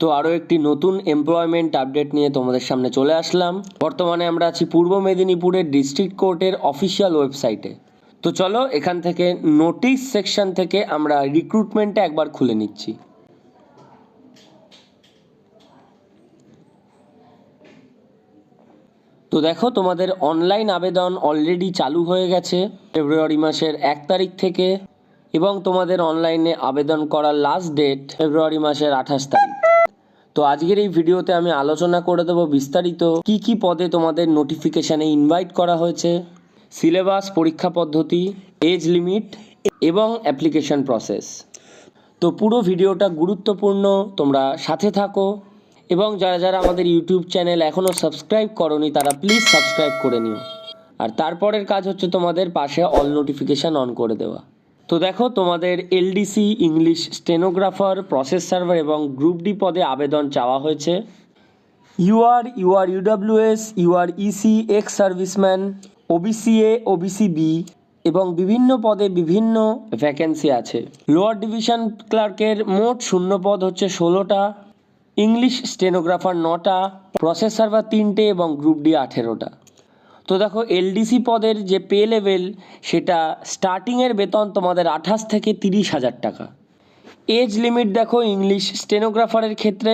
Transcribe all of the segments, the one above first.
তো আরও একটি নতুন এমপ্লয়মেন্ট আপডেট নিয়ে তোমাদের সামনে চলে আসলাম। বর্তমানে আমরা আছি পূর্ব মেদিনীপুরের ডিস্ট্রিক্ট কোর্টের অফিসিয়াল ওয়েবসাইটে তো চলো এখান থেকে নোটিশ সেকশন থেকে আমরা রিক্রুটমেন্টটা একবার খুলে নিচ্ছি। তো দেখো তোমাদের অনলাইন আবেদন অলরেডি চালু হয়ে গেছে ফেব্রুয়ারি মাসের এক তারিখ থেকে এবং তোমাদের অনলাইনে আবেদন করার লাস্ট ডেট ফেব্রুয়ারি মাসের আঠাশ তারিখ। তো আজকের এই ভিডিওতে আমি আলোচনা করে দেবো বিস্তারিত কি কি পদে তোমাদের নোটিফিকেশানে ইনভাইট করা হয়েছে সিলেবাস পরীক্ষা পদ্ধতি এজ লিমিট এবং অ্যাপ্লিকেশন প্রসেস তো পুরো ভিডিওটা গুরুত্বপূর্ণ, তোমরা সাথে থাকো এবং যারা যারা আমাদের ইউটিউব চ্যানেল এখনও সাবস্ক্রাইব করনি, তারা প্লিজ সাবস্ক্রাইব করে নিও। আর তারপরের কাজ হচ্ছে তোমাদের পাশে অল নোটিফিকেশান অন করে দেওয়া। তো দেখো, তোমাদের LDC English stenographer process server এবং গ্রুপ ডি পদে আবেদন চাওয়া হয়েছে। UR UR EWS UR EC ex serviceman OBC A OBC B এবং বিভিন্ন পদে বিভিন্ন ভ্যাকেন্সি আছে। লোয়ার ডিভিশন ক্লার্কের মোট শূন্য পদ হচ্ছে ষোলোটা ইংলিশ স্টেনোগ্রাফার নটা প্রসেস সার্ভার তিনটে এবং গ্রুপ ডি আঠেরোটা। তো দেখো এলডিসি পদের যে পে লেভেল সেটা স্টার্টিংয়ের বেতন তোমাদের আঠাশ থেকে তিরিশ হাজার টাকা। এজ লিমিট দেখো ইংলিশ স্টেনোগ্রাফারের ক্ষেত্রে।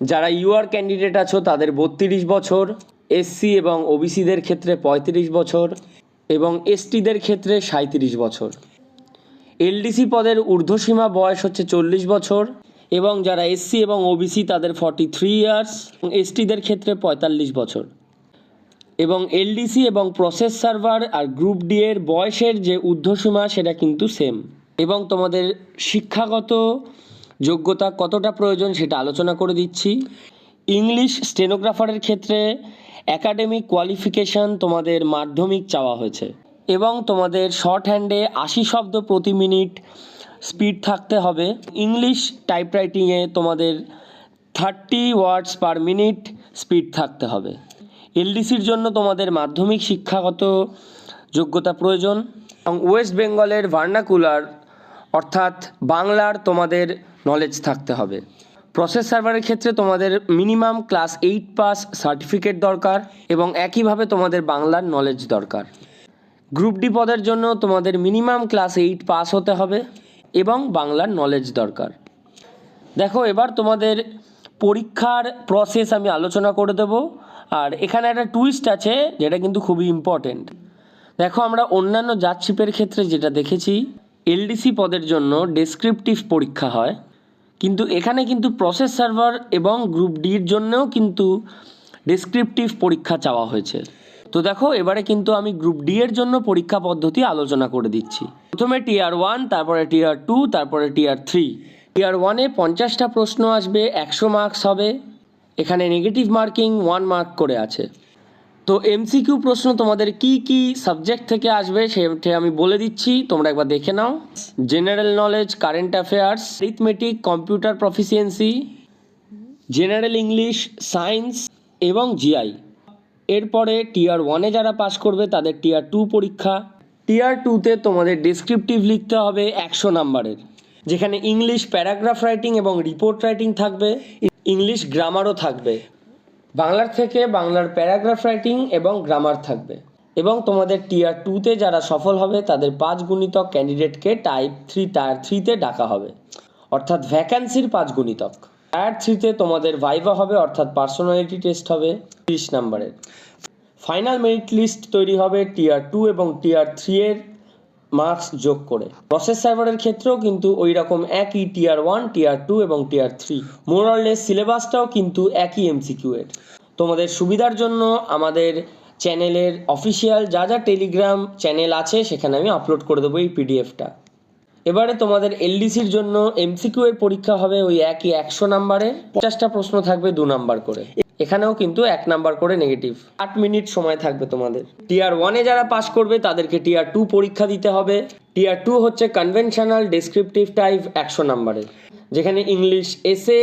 যারা ইউআর ক্যান্ডিডেট আছো, তাদের বত্রিশ বছর। এসসি এবং ওবিসিদের ক্ষেত্রে পঁয়ত্রিশ বছর এবং এসটিদের ক্ষেত্রে সাঁত্রিশ বছর। এলডিসি পদের ঊর্ধ্বসীমা বয়স হচ্ছে চল্লিশ বছর এবং যারা এসসি এবং ওবিসি তাদের ফর্টি থ্রি ইয়ার্স এসটিদের ক্ষেত্রে পঁয়তাল্লিশ বছর। এবং এলডিসি এবং প্রসেস সার্ভার আর গ্রুপ ডি এর বয়সের যে ঊর্ধ্বসীমা, সেটা কিন্তু সেম এবং তোমাদের শিক্ষাগত যোগ্যতা কতটা প্রয়োজন সেটা আলোচনা করে দিচ্ছি। ইংলিশ স্টেনোগ্রাফারের ক্ষেত্রে একাডেমিক কোয়ালিফিকেশন তোমাদের মাধ্যমিক চাওয়া হয়েছে এবং তোমাদের শর্ট হ্যান্ডে আশি শব্দ প্রতি মিনিট স্পিড থাকতে হবে। ইংলিশ টাইপরাইটিংয়ে তোমাদের thirty words per minute speed থাকতে হবে। এলডিসির জন্য তোমাদের মাধ্যমিক শিক্ষাগত যোগ্যতা প্রয়োজন এবং ওয়েস্ট বেঙ্গলের ভার্নাকুলার অর্থাৎ বাংলার তোমাদের নলেজ থাকতে হবে। প্রসেস সার্ভারের ক্ষেত্রে তোমাদের minimum class eight pass certificate দরকার এবং একইভাবে তোমাদের বাংলার নলেজ দরকার। গ্রুপ ডি পদের জন্য তোমাদের মিনিমাম ক্লাস এইট পাস হতে হবে এবং বাংলার নলেজ দরকার। দেখো, এবার তোমাদের পরীক্ষার প্রসেস আমি আলোচনা করে দেব। আর এখানে একটা টুইস্ট আছে, যেটা কিন্তু খুবই ইম্পর্টেন্ট দেখো, আমরা অন্যান্য জাতশিপের ক্ষেত্রে যেটা দেখেছি এলডিসি পদের জন্য ডেসক্রিপটিভ পরীক্ষা হয়। কিন্তু এখানে কিন্তু প্রসেস সার্ভার এবং গ্রুপ ডির জন্যও কিন্তু ডেসক্রিপটিভ পরীক্ষা চাওয়া হয়েছে। তো দেখো, এবারে কিন্তু আমি গ্রুপ ডি এর জন্য পরীক্ষা পদ্ধতি আলোচনা করে দিচ্ছি। প্রথমে টিয়ার ওয়ান তারপরে টিয়ার টু তারপরে টিয়ার থ্রি টিয়ার ওয়ানে পঞ্চাশটা প্রশ্ন আসবে, একশো মার্কস হবে। এখানে নেগেটিভ মার্কিং ওয়ান মার্ক করে আছে। তো এমসিকিউ প্রশ্ন তোমাদের কি কি সাবজেক্ট থেকে আসবে সেটা আমি বলে দিচ্ছি, তোমরা একবার দেখে নাও। General knowledge current affairs arithmetic computer proficiency general English science এবং জিআই এরপরে টিয়ার ওয়ানে যারা পাস করবে, তাদের টিয়ার টু পরীক্ষা। টিয়ার টুতে তোমাদের ডেসক্রিপটিভ লিখতে হবে একশো নাম্বারের যেখানে ইংলিশ প্যারাগ্রাফ রাইটিং এবং রিপোর্ট রাইটিং থাকবে ইংলিশ গ্রামারও থাকবে। বাংলার থেকে বাংলার প্যারাগ্রাফ রাইটিং এবং গ্রামার থাকবে। এবং তোমাদের টিয়ার টুতে যারা সফল হবে, তাদের পাঁচ গুণিতক ক্যান্ডিডেটকে টাইপ থ্রি টায়ার থ্রিতে ডাকা হবে। অর্থাৎ ভ্যাকান্সির পাঁচ গুণিতক। টায়ার থ্রিতে তোমাদের ভাইভা হবে, অর্থাৎ পার্সোনালিটি টেস্ট হবে, তিরিশ নাম্বারের ফাইনাল মেরিট লিস্ট তৈরি হবে টিয়ার টু এবং টিয়ার থ্রি এর মার্কস যোগ করে। প্রসেস সার্ভারের ক্ষেত্রেও কিন্তু ওই রকম একই টিয়ার ওয়ান, টিয়ার টু এবং টিয়ার থ্রি। মোরালেস সিলেবাসটাও কিন্তু একই এমসিকিউ এর। তোমাদের সুবিধার জন্য আমাদের চ্যানেলের অফিসিয়াল যা যা টেলিগ্রাম চ্যানেল আছে, সেখানে আমি আপলোড করে দেবো এই পিডিএফটা এবারে তোমাদের এলডিসির জন্য এমসিকিউ এর পরীক্ষা হবে ওই একই একশো নাম্বারে পঞ্চাশটা প্রশ্ন থাকবে দু নাম্বার করে। এখানেও কিন্তু এক নাম্বার করে নেগেটিভ আট মিনিট সময় থাকবে তোমাদের। টিয়ার ওয়ানে যারা পাস করবে, তাদেরকে টিয়ার টু পরীক্ষা দিতে হবে। টিয়ার টু হচ্ছে কনভেনশনাল ডেসক্রিপটিভ টাইপ একশো নাম্বারের। যেখানে ইংলিশ এসে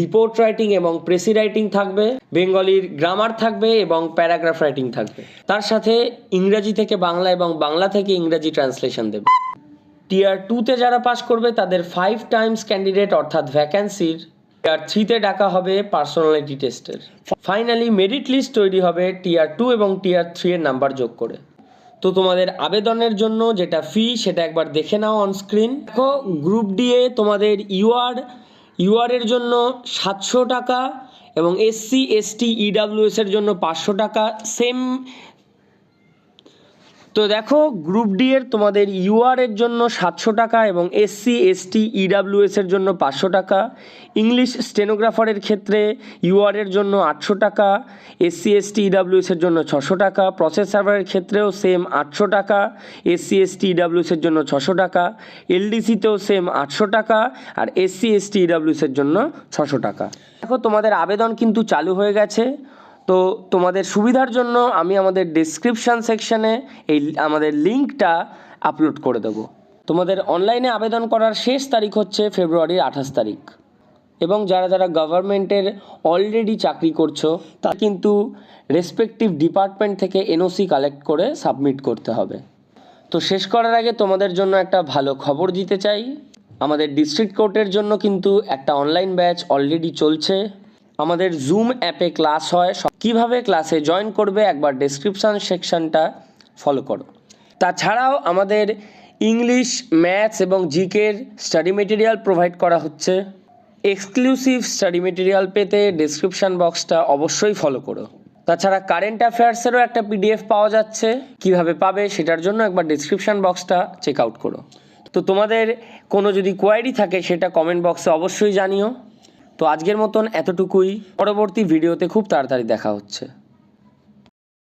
রিপোর্ট রাইটিং এবং প্রেসি রাইটিং থাকবে বেঙ্গলির গ্রামার থাকবে এবং প্যারাগ্রাফ রাইটিং থাকবে। তার সাথে ইংরাজি থেকে বাংলা এবং বাংলা থেকে ইংরাজি ট্রান্সলেশন দেবে। টিয়ার টুতে যারা পাস করবে, তাদের ফাইভ টাইমস ক্যান্ডিডেট অর্থাৎ ভ্যাকান্সির টিয়ার থ্রিতে ডাকা হবে পার্সোনালিটি টেস্টের ফাইনালি মেরিট লিস্ট তৈরি হবে টিয়ার টু এবং টিয়ার থ্রি এর নাম্বার যোগ করে। তো তোমাদের আবেদনের জন্য যেটা ফি সেটা একবার দেখে নাও অন স্ক্রিন দেখো গ্রুপ ডি এ তোমাদের ইউআর ইউআর এর জন্য সাতশো টাকা এবং এসসি এসটি ইডাব্লিউএস এর জন্য পাঁচশো টাকা। সেম তো দেখো গ্রুপ ডি এর তোমাদের ইউআর এর জন্য সাতশো টাকা এবং এসসি এসটি ইডাব্লিউএস এর জন্য পাঁচশো টাকা। ইংলিশ স্টেনোগ্রাফারের ক্ষেত্রে ইউআর এর জন্য আটশো টাকা এসসি এসটি ইডাব্লিউএস এর জন্য ছশো টাকা প্রসেস সার্ভারের ক্ষেত্রেও সেম আটশো টাকা এসসি এসটি ইডাব্লিউএস এর জন্য ছশো টাকা এলডিসিতেও সেম আটশো টাকা, আর এসসি এসটি ইডাব্লিউএস এর জন্য ছশো টাকা। দেখো, তোমাদের আবেদন কিন্তু চালু হয়ে গেছে। তো তোমাদের সুবিধার জন্য আমি আমাদের ডিসক্রিপশান সেকশানে এই আমাদের লিঙ্কটা আপলোড করে দেবো। তোমাদের অনলাইনে আবেদন করার শেষ তারিখ হচ্ছে ফেব্রুয়ারির আঠাশ তারিখ। এবং যারা যারা গভর্নমেন্টের অলরেডি চাকরি করছ তা কিন্তু রেসপেক্টিভ ডিপার্টমেন্ট থেকে এনওসি কালেক্ট করে সাবমিট করতে হবে। তো শেষ করার আগে তোমাদের জন্য একটা ভালো খবর দিতে চাই। আমাদের ডিস্ট্রিক্ট কোর্টের জন্য কিন্তু একটা অনলাইন ব্যাচ অলরেডি চলছে। আমাদের জুম অ্যাপে ক্লাস হয় কীভাবে ক্লাসে জয়েন করবে একবার ডেসক্রিপশান সেকশনটা ফলো করো। তাছাড়াও আমাদের ইংলিশ ম্যাথস এবং জিকের স্টাডি মেটেরিয়াল প্রোভাইড করা হচ্ছে। এক্সক্লুসিভ স্টাডি মেটেরিয়াল পেতে ডেসক্রিপশান বক্সটা অবশ্যই ফলো করো। তাছাড়া কারেন্ট অ্যাফেয়ার্সেরও একটা পিডিএফ পাওয়া যাচ্ছে। কীভাবে পাবে সেটার জন্য একবার ডেসক্রিপশান বক্সটা চেক আউট করো। তো তোমাদের কোনো যদি কোয়ারি থাকে সেটা কমেন্ট বক্সে অবশ্যই জানিও। তো আজকের মতন এতটুকুই। পরবর্তী ভিডিওতে খুব তাড়াতাড়ি দেখা হচ্ছে।